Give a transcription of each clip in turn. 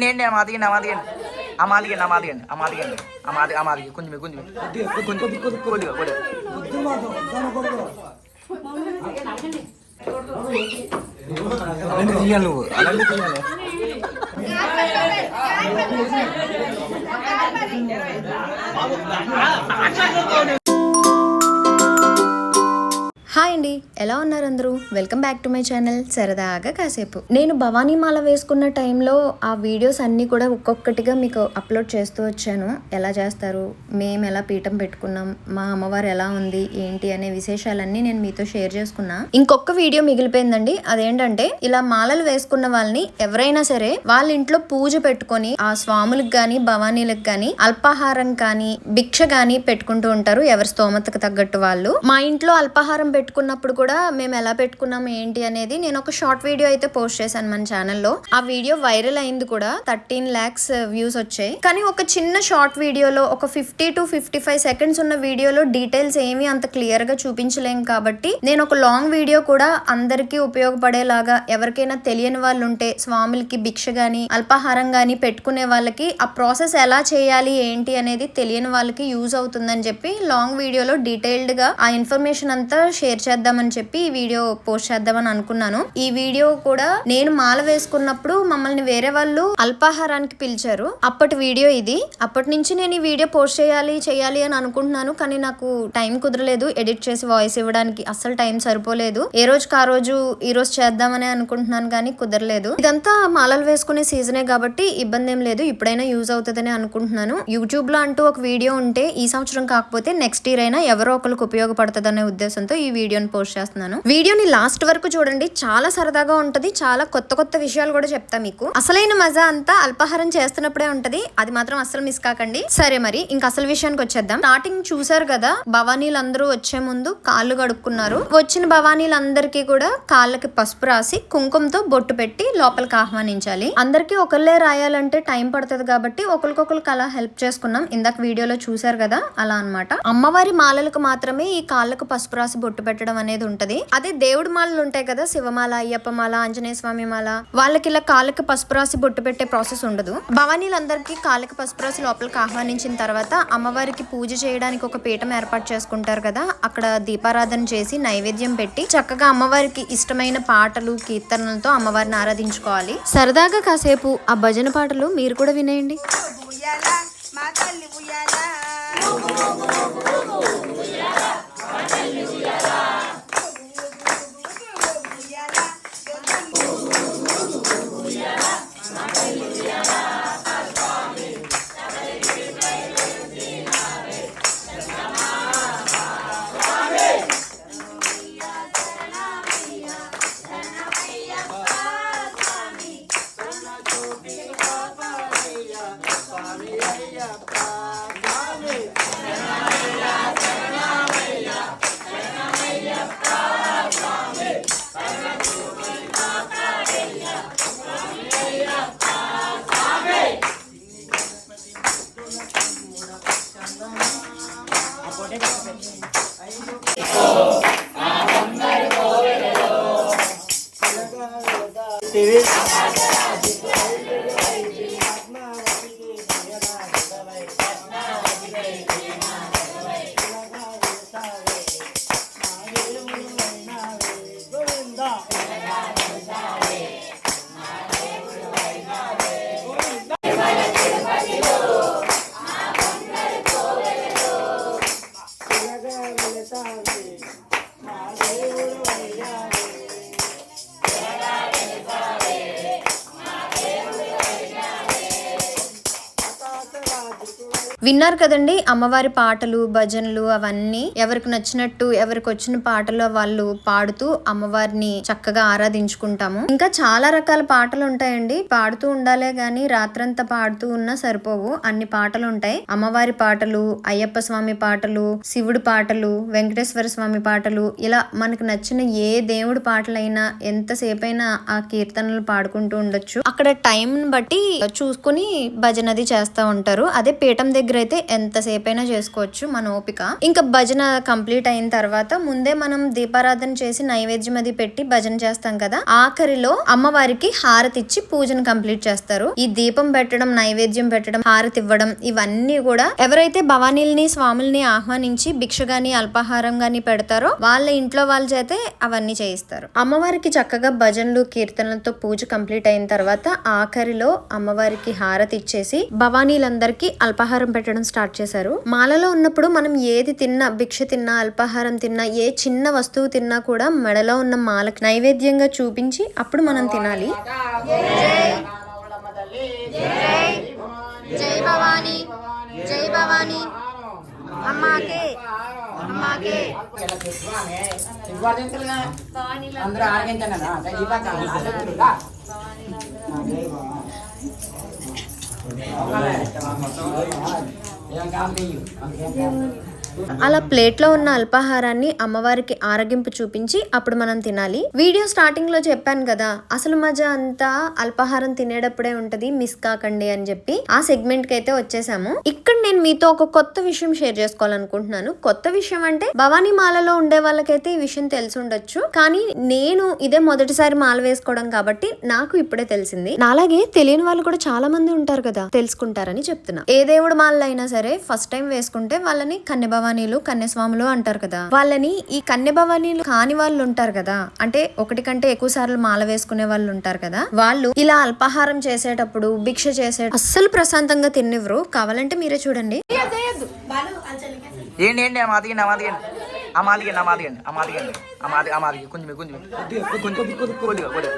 ఏంటి ఆ మాదిగండి ఆ మాదిగండి ఆ మాదిగండి ఆ మాదిగండి ఆ మాదిగండి ఆ మాది ఆ మాదిగ కొంచెం కొంచెం కొంచెం కొద్దిగా కొద్దిగా అలాంటి తీయాలి నువ్వు అలాంటి తీయాలి 맞아, 거는 హాయ్ అండి. ఎలా ఉన్నారు అందరూ? Welcome back to my channel సరదాగా కాసేపు. నేను భవానీ మాల వేసుకున్న టైంలో ఆ వీడియోస్ అన్నీ కూడా ఒక్కొక్కటిగా మీకు అప్లోడ్ చేస్తూ వచ్చాను. ఎలా చేస్తారు? మేము ఎలా పీఠం పెట్టుకున్నాం? మా అమ్మవారు ఎలా ఉంది? ఏంటి? అనే విశేషాలన్నీ నేను మీతో షేర్ చేసుకున్నా. ఇంకొక వీడియో మిగిలిపోయిందండి. అదేంటంటే ఇలా మాలలు వేసుకున్న వాళ్ళని ఎవరైనా సరే వాళ్ళ ఇంట్లో పూజ పెట్టుకొని ఆ స్వాములకు కానీ భవానీలకు కానీ అల్పాహారం కానీ భిక్ష కానీ పెట్టుకుంటూ ఉంటారు. ఎవరి స్తోమతకు తగ్గట్టు వాళ్ళు. మా ఇంట్లో అల్పాహారం పెట్టు పెట్టుకున్నప్పుడు కూడా మేము ఎలా పెట్టుకున్నాం ఏంటి అనేది నేను ఒక షార్ట్ వీడియో అయితే పోస్ట్ చేశాను మన ఛానల్లో. ఆ వీడియో వైరల్ అయింది కూడా థర్టీన్ ల్యాక్స్ వ్యూస్ uh, వచ్చాయి. కానీ ఒక చిన్న షార్ట్ వీడియోలో ఒక fifty to fifty five seconds ఉన్న వీడియోలో డీటెయిల్స్ ఏమీ అంత క్లియర్గా చూపించలేం కాబట్టి నేను ఒక లాంగ్ వీడియో కూడా అందరికీ ఉపయోగపడేలాగా ఎవరికైనా తెలియని వాళ్ళు ఉంటే స్వాములకి భిక్ష గాని అల్పాహారం గాని పెట్టుకునే వాళ్ళకి ఆ ప్రాసెస్ ఎలా చేయాలి ఏంటి అనేది తెలియని వాళ్ళకి యూజ్ అవుతుందని చెప్పి లాంగ్ వీడియోలో డీటెయిల్డ్గా ఆ ఇన్ఫర్మేషన్ అంతా షేర్ చేద్దామని చెప్పి ఈ వీడియో పోస్ట్ చేద్దామని అనుకున్నాను. ఈ వీడియో కూడా నేను మాల వేసుకున్నప్పుడు మమ్మల్ని వేరే వాళ్ళు అల్పాహారానికి పిలిచారు. అప్పటి వీడియో ఇది. అప్పటి నుంచి నేను ఈ వీడియో పోస్ట్ చేయాలి చేయాలి అని అనుకుంటున్నాను కానీ నాకు టైం కుదరలేదు. ఎడిట్ చేసి వాయిస్ ఇవ్వడానికి అస్సలు టైం సరిపోలేదు. ఏ రోజుకి ఆ రోజు ఈ రోజు చేద్దామని అనుకుంటున్నాను కానీ కుదరలేదు. ఇదంతా మాలలు వేసుకునే సీజనే కాబట్టి ఇబ్బంది ఏం లేదు. ఇప్పుడైనా యూజ్ అవుతుందని అనుకుంటున్నాను. యూట్యూబ్లో అంటూ ఒక వీడియో ఉంటే ఈ సంవత్సరం కాకపోతే నెక్స్ట్ ఇయర్ అయినా ఎవరో ఒకరికి ఉపయోగపడుతుందనే ఉద్దేశంతో ఈ వీడియో వీడియోని పోస్ట్ చేస్తున్నాను. వీడియోని లాస్ట్ వరకు చూడండి. చాలా సరదాగా ఉంటది. చాలా కొత్త కొత్త విషయాలు కూడా చెప్తా మీకు. అసలైన మజా అంతా అల్పాహారం చేస్తున్నప్పుడే ఉంటది. అది మాత్రం అసలు మిస్ కాకండి. సరే మరి ఇంక అసలు విషయానికి వచ్చేద్దాం. స్టార్టింగ్ చూసారు కదా భవానీలందరూ వచ్చే ముందు కాళ్ళు కడుక్కున్నారు. వచ్చిన భవానీలందరికీ కూడా కాళ్ళకి పసుపు రాసి కుంకుమతో బొట్టు పెట్టి లోపలికి ఆహ్వానించాలి. అందరికీ ఒకళ్ళే రాయాలంటే టైం పడుతుంది కాబట్టి ఒకరికొకరికి అలా హెల్ప్ చేసుకున్నాం. ఇందాక వీడియోలో చూసారు కదా అలా అన్నమాట. అమ్మవారి మాలలకు మాత్రమే ఈ కాళ్ళకు పసుపు రాసి బొట్టు పెట్టడం అనేది ఉంటది అదే దేవుడి మాలలు ఉంటాయి కదా శివమాల అయ్యప్ప మాల ఆంజనేయ స్వామి మాల వాళ్ళకి ఇలా కాళ్ళకి పసుపు రాసి బొట్టు పెట్టే ప్రాసెస్ ఉండదు భవానీలందరికీ కాళ్ళకి పసుపు రాసి లోపలికి ఆహ్వానించిన తర్వాత అమ్మవారికి పూజ చేయడానికి ఒక పీఠం ఏర్పాటు చేసుకుంటారు కదా అక్కడ దీపారాధన చేసి నైవేద్యం పెట్టి చక్కగా అమ్మవారికి ఇష్టమైన పాటలు కీర్తనలతో అమ్మవారిని ఆరాధించుకోవాలి సరదాగా కాసేపు ఆ భజన పాటలు మీరు కూడా వినేయండి మా తల్లి విన్నారు కదండి అమ్మవారి పాటలు భజనలు అవన్నీ ఎవరికి నచ్చినట్టు ఎవరికి వచ్చిన పాటలు వాళ్ళు పాడుతూ అమ్మవారిని చక్కగా ఆరాధించుకుంటాము. ఇంకా చాలా రకాల పాటలు ఉంటాయండి. పాడుతూ ఉండాలే గాని రాత్రంతా పాడుతూ ఉన్నా సరిపోవు. అన్ని పాటలు ఉంటాయి. అమ్మవారి పాటలు అయ్యప్ప స్వామి పాటలు శివుడి పాటలు వెంకటేశ్వర స్వామి పాటలు ఇలా మనకు నచ్చిన ఏ దేవుడి పాటలైనా ఎంతసేపైనా ఆ కీర్తనలు పాడుకుంటూ ఉండొచ్చు. అక్కడ టైం బట్టి చూసుకుని భజన అది చేస్తూ ఉంటారు. అదే పీఠం దగ్గర అయితే ఎంతసేపు అయినా చేసుకోవచ్చు మన ఓపిక. ఇంకా భజన కంప్లీట్ అయిన తర్వాత ముందే మనం దీపారాధన చేసి నైవేద్యం అది పెట్టి భజన చేస్తాం కదా ఆఖరిలో అమ్మవారికి హారతి ఇచ్చి పూజను కంప్లీట్ చేస్తారు. ఈ దీపం పెట్టడం నైవేద్యం పెట్టడం హారతి ఇవ్వడం ఇవన్నీ కూడా ఎవరైతే భవానీల్ని స్వాముల్ని ఆహ్వానించి భిక్ష గాని అల్పాహారం గాని పెడతారో వాళ్ళ ఇంట్లో వాళ్ళ చేతే అవన్నీ చేయిస్తారు. అమ్మవారికి చక్కగా భజనలు కీర్తనలతో పూజ కంప్లీట్ అయిన తర్వాత ఆఖరిలో అమ్మవారికి హారతి ఇచ్చేసి భవానీలందరికీ అల్పాహారం పెట్టడం స్టార్ట్ చేశారు. మాలలో ఉన్నప్పుడు మనం ఏది తిన్నా భిక్ష తిన్నా అల్పాహారం తిన్నా ఏ చిన్న వస్తువు తిన్నా కూడా మెడలో ఉన్న మాలకి నైవేద్యంగా చూపించి అప్పుడు మనం తినాలి. జై భవానీ జై భవానీ. అమ్మాకే అమ్మాకే. అందరూ ยังการไมีอยู่ అలా ప్లేట్లో ఉన్న అల్పాహారాన్ని అమ్మవారికి ఆరగింపు చూపించి అప్పుడు మనం తినాలి. వీడియో స్టార్టింగ్లో చెప్పాను కదా అసలు మజా అంతా అల్పాహారం తినేటప్పుడే ఉంటది మిస్ కాకండి అని చెప్పి ఆ సెగ్మెంట్కి అయితే వచ్చేసాము. ఇక్కడ నేను మీతో ఒక కొత్త విషయం షేర్ చేసుకోవాలనుకుంటున్నాను. కొత్త విషయం అంటే భవానీ మాలలో ఉండే వాళ్ళకైతే ఈ విషయం తెలిసి ఉండొచ్చు. కానీ నేను ఇదే మొదటిసారి మాల వేసుకోవడం కాబట్టి నాకు ఇప్పుడే తెలిసింది. నాలాగే తెలియని వాళ్ళు కూడా చాలా మంది ఉంటారు కదా తెలుసుకుంటారని చెప్తున్నా. ఏ దేవుడు మాలైనా సరే ఫస్ట్ టైం వేసుకుంటే వాళ్ళని కన్నెబాబు భవానీలు కన్యస్వాములు అంటారు కదా. వాళ్ళని ఈ కన్య భవానీలు కాని వాళ్ళు ఉంటారు కదా. అంటే ఒకటి కంటే ఎక్కువ సార్లు మాల వేసుకునే వాళ్ళు ఉంటారు కదా. వాళ్ళు ఇలా అల్పాహారం చేసేటప్పుడు భిక్ష చేసే అస్సలు ప్రశాంతంగా తిన్నివ్వరు. కావాలంటే మీరే చూడండి. ఏంటి ఏంటి ఆ మాదిగండి ఆ మాదిగండి. ఆ మాదిగండి ఆ మాదిగండి ఆ మాదిగండి. ఆ మాది ఆ మాదిగ కొంచెం కొంచెం. కొంచెం కొద్దిగా కొద్దిగా.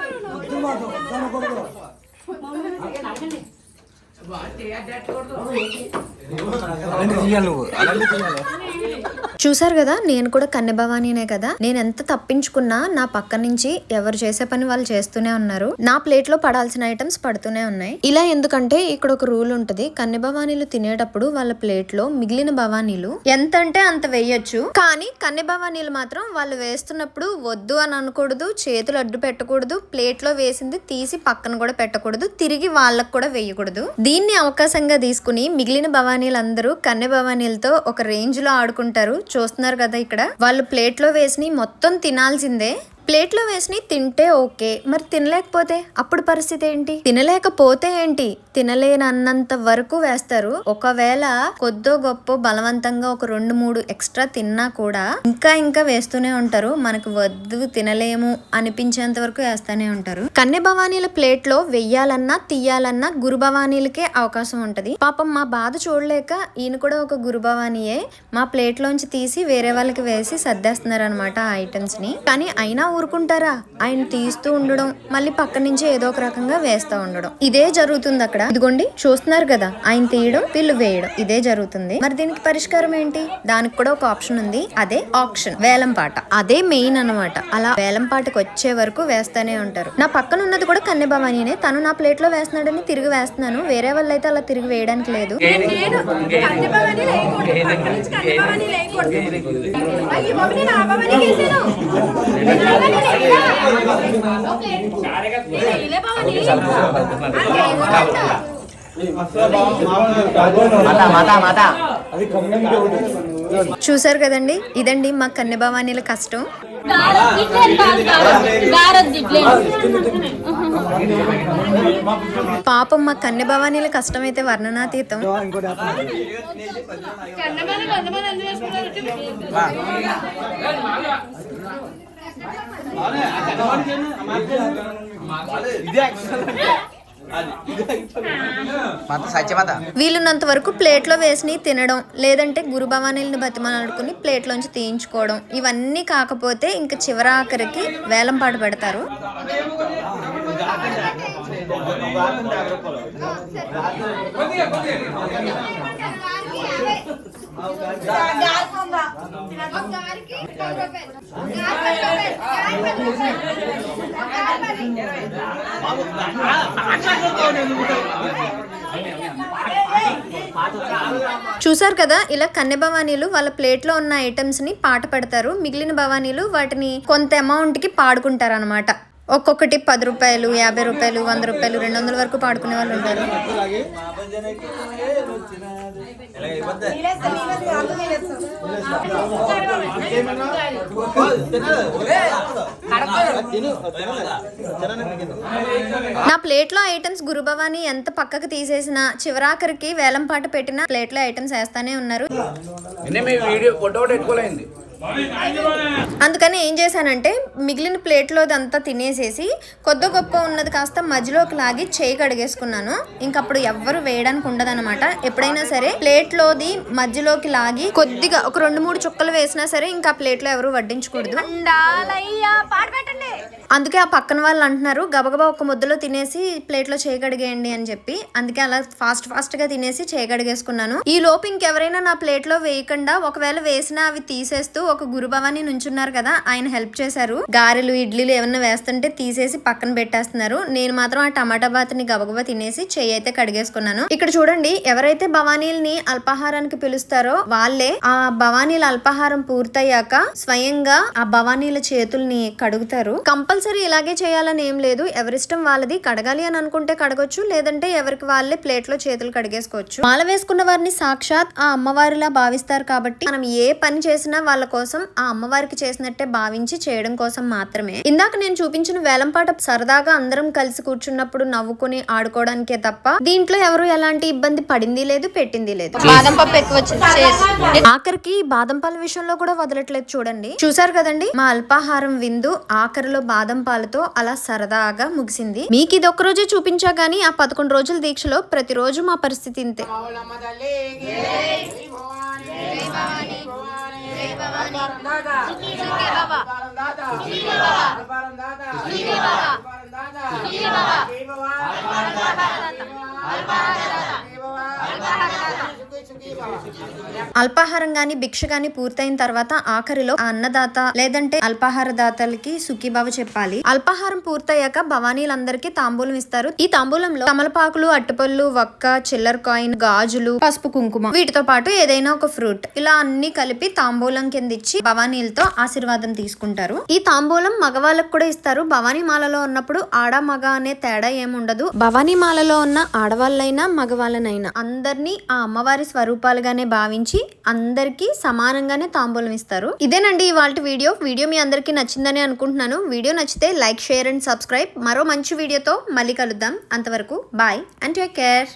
చూసారు కదా నేను కూడా కన్యభవానీనే కదా. నేను ఎంత తప్పించుకున్నా నా పక్క నుంచి ఎవరు చేసే పని వాళ్ళు చేస్తూనే ఉన్నారు. నా ప్లేట్లో పడాల్సిన ఐటమ్స్ పడుతూనే ఉన్నాయి. ఇలా ఎందుకంటే ఇక్కడ ఒక రూల్ ఉంటది. కన్యభవానీలు తినేటప్పుడు వాళ్ళ ప్లేట్లో మిగిలిన భవానీలు ఎంత అంటే అంత వేయొచ్చు. కానీ కన్యభవానీలు మాత్రం వాళ్ళు వేస్తున్నప్పుడు వద్దు అని అనకూడదు చేతులు అడ్డు పెట్టకూడదు ప్లేట్లో వేసింది తీసి పక్కన కూడా పెట్టకూడదు తిరిగి వాళ్ళకు కూడా వేయకూడదు. దీన్ని అవకాశంగా తీసుకుని మిగిలిన భవానీలందరూ కన్నె భవానీలతో ఒక రేంజ్లో ఆడుకుంటారు. చూస్తున్నారు కదా ఇక్కడ. వాళ్ళు ప్లేట్లో వేసి మొత్తం తినాల్సిందే. ప్లేట్లో వేసి తింటే ఓకే. మరి తినలేకపోతే అప్పుడు పరిస్థితి ఏంటి? తినలేకపోతే ఏంటి? తినలేనన్నంత వరకు వేస్తారు. ఒకవేళ కొద్దో గొప్ప బలవంతంగా ఒక రెండు మూడు ఎక్స్ట్రా తిన్నా కూడా ఇంకా ఇంకా వేస్తూనే ఉంటారు. మనకు వద్దు తినలేము అనిపించేంత వరకు వేస్తూనే ఉంటారు. కన్య భవానీల ప్లేట్లో వెయ్యాలన్నా తీయాలన్నా గురు భవానీలకే అవకాశం ఉంటది. పాపం మా బాధ చూడలేక ఈయన కూడా ఒక గురు భవానీయే. మా ప్లేట్ లోంచి తీసి వేరే వాళ్ళకి వేసి సర్దేస్తున్నారు అనమాట ఆ ఐటమ్స్ని. కానీ అయినా ఊరుకుంటారా? ఆయన తీస్తూ ఉండడం మళ్ళీ పక్క నుంచి ఏదో ఒక రకంగా వేస్తా ఉండడం. ఇదే జరుగుతుంది అక్కడ. ఇదిగోండి చూస్తున్నారు కదా ఆయన తీయడం వీళ్ళు వేయడం. ఇదే జరుగుతుంది. మరి దీనికి పరిష్కారం ఏంటి? దానికి కూడా ఒక ఆప్షన్ ఉంది. అదే ఆప్షన్ వేలం పాట అదే మెయిన్ అన్నమాట. అలా వేలం పాటకు వచ్చే వరకు వేస్తానే ఉంటారు. నా పక్కన ఉన్నది కూడా కన్నె భవానీనే తను నా ప్లేట్లో వేస్తున్నాడని తిరిగి వేస్తున్నాను. వేరే వాళ్ళు అయితే అలా తిరిగి వేయడానికి లేదు. నేను చూసారు కదండి? ఇదండి మా కన్నె భవానీల కష్టం. పాపం మా కన్నె భవానీల కష్టం అయితే వర్ణనాతీతం మా. మాత వీలున్నంత వరకు ప్లేట్లో వేసి తినడం లేదంటే గురు భవానీలను బతిమలాడుకుని ప్లేట్లోంచి తీయించుకోవడం. ఇవన్నీ కాకపోతే ఇంకా చివరాఖరికి వేలంపాటు పెడతారు. చూసారు కదా ఇలా కన్నె భవానీలు వాళ్ళ ప్లేట్లో ఉన్న ఐటమ్స్ని పాట పెడతారు. మిగిలిన భవానీలు వాటిని కొంత అమౌంట్కి పాడుకుంటారు అనమాట ఒక్కొక్కటి పది రూపాయలు యాభై రూపాయలు వంద రూపాయలు రెండు వందల వరకు పాడుకునే వాళ్ళు ఉంటారు. నా ప్లేట్లో ఐటమ్స్ గురుభవాని ఎంత పక్కకు తీసేసినా చివరాఖరికి వేలం పాట పెట్టిన ప్లేట్లో ఐటమ్స్ వేస్తానే ఉన్నారు. వీడియో ఫోటో అందుకని ఏం చేశానంటే మిగిలిన ప్లేట్లో అంతా తినేసేసి కొద్ది గొప్ప ఉన్నది కాస్త మధ్యలోకి లాగి చేయి కడిగేసుకున్నాను. ఇంకప్పుడు ఎవ్వరు వేయడానికి ఉండదన్నమాట. ఎప్పుడైనా సరే ప్లేట్లోది మధ్యలోకి లాగి కొద్దిగా ఒక రెండు మూడు చుక్కలు వేసినా సరే ఇంకా ప్లేట్లో ఎవరు వడ్డించకూడదు. అందుకే ఆ పక్కన వాళ్ళు అంటున్నారు గబగబా ఒక ముద్దలో తినేసి ప్లేట్లో చేయగడిగేయండి అని చెప్పి. అందుకే అలా ఫాస్ట్ ఫాస్ట్గా తినేసి చేయగడిగేసుకున్నాను ఈ లోపు ఇంకెవరైనా నా ప్లేట్లో వేయకుండా ఒకవేళ వేసినా అవి తీసేస్తూ ఒక గురుభవాని నుంచున్నారు కదా ఆయన హెల్ప్ చేశారు. గారెలు ఇడ్లీలు ఏమన్నా వేస్తుంటే తీసేసి పక్కన పెట్టేస్తున్నారు. నేను మాత్రం ఆ టమాటా బాత్ని గబగబా తినేసి చెయ్యి అయితే కడిగేసుకున్నాను. ఇక్కడ చూడండి ఎవరైతే భవానీల్ని అల్పాహారానికి పిలుస్తారో వాళ్ళే ఆ భవానీల అల్పాహారం పూర్తయ్యాక స్వయంగా ఆ భవానీల చేతుల్ని కడుగుతారు. కంపల్సరీ ఇలాగే చేయాలని ఏం లేదు. ఎవరిష్టం వాళ్ళది కడగాలి అని అనుకుంటే కడగొచ్చు లేదంటే ఎవరికి వాళ్ళే ప్లేట్లో చేతులు కడిగేసుకోవచ్చు. మాల వేసుకున్న వారిని సాక్షాత్ ఆ అమ్మవారిలా భావిస్తారు కాబట్టి మనం ఏ పని చేసినా వాళ్ళ కోసం ఆ అమ్మవారికి చేసినట్టే భావించి చేయడం కోసం మాత్రమే. ఇందాక నేను చూపించిన వేలంపాట సరదాగా అందరం కలిసి కూర్చున్నప్పుడు నవ్వుకుని ఆడుకోవడానికే తప్ప దీంట్లో ఎవరు ఎలాంటి ఇబ్బంది పడింది లేదు పెట్టింది లేదు. బాదం పప్పు ఎక్కువ ఆఖరికి బాదం పాల విషయంలో కూడా వదలట్లేదు చూడండి. చూసారు కదండి? మా అల్పాహారం విందు ఆఖరిలో బాదం పాలతో అలా సరదాగా ముగిసింది. మీకు ఇది ఒక్క రోజే చూపించా గానీ ఆ పదకొండు రోజుల దీక్షలో ప్రతిరోజు మా పరిస్థితి ఇంతే. రావులమ్మ తల్లికి జై భవాని జై భవాని జై భవాని అల్పాహారం గాని భిక్ష గాని పూర్తయిన తర్వాత ఆఖరిలో ఆ అన్నదాత లేదంటే అల్పాహార దాతలకి సుఖీబావ చెప్పాలి. అల్పాహారం పూర్తయ్యాక భవానీలందరికీ తాంబూలం ఇస్తారు. ఈ తాంబూలంలో తమలపాకులు అట్టుపళ్ళు వక్క చిల్లర కాయిన్ గాజులు పసుపు కుంకుమ వీటితో పాటు ఏదైనా ఒక ఫ్రూట్ ఇలా అన్ని కలిపి తాంబూలం కింద ఇచ్చి భవానీలతో ఆశీర్వాదం తీసుకుంటారు. ఈ తాంబూలం మగవాళ్ళకు కూడా ఇస్తారు. భవానీ మాలలో ఉన్నప్పుడు ఆడ మగ అనే తేడా ఏముండదు. భవానీ మాలలో ఉన్న ఆడవాళ్ళైనా మగవాళ్ళనైనా అందరినీ ఆ అమ్మవారి స్వరూపం స్వరూపాలుగానే భావించి అందరికీ సమానంగానే తాంబూలం ఇస్తారు. ఇదేనండి ఇవాళ వీడియో. వీడియో మీ అందరికీ నచ్చిందని అనుకుంటున్నాను. వీడియో నచ్చితే లైక్ షేర్ అండ్ సబ్స్క్రైబ్. మరో మంచి వీడియోతో మళ్ళీ కలుద్దాం. అంతవరకు బాయ్ అండ్ టేక్ కేర్.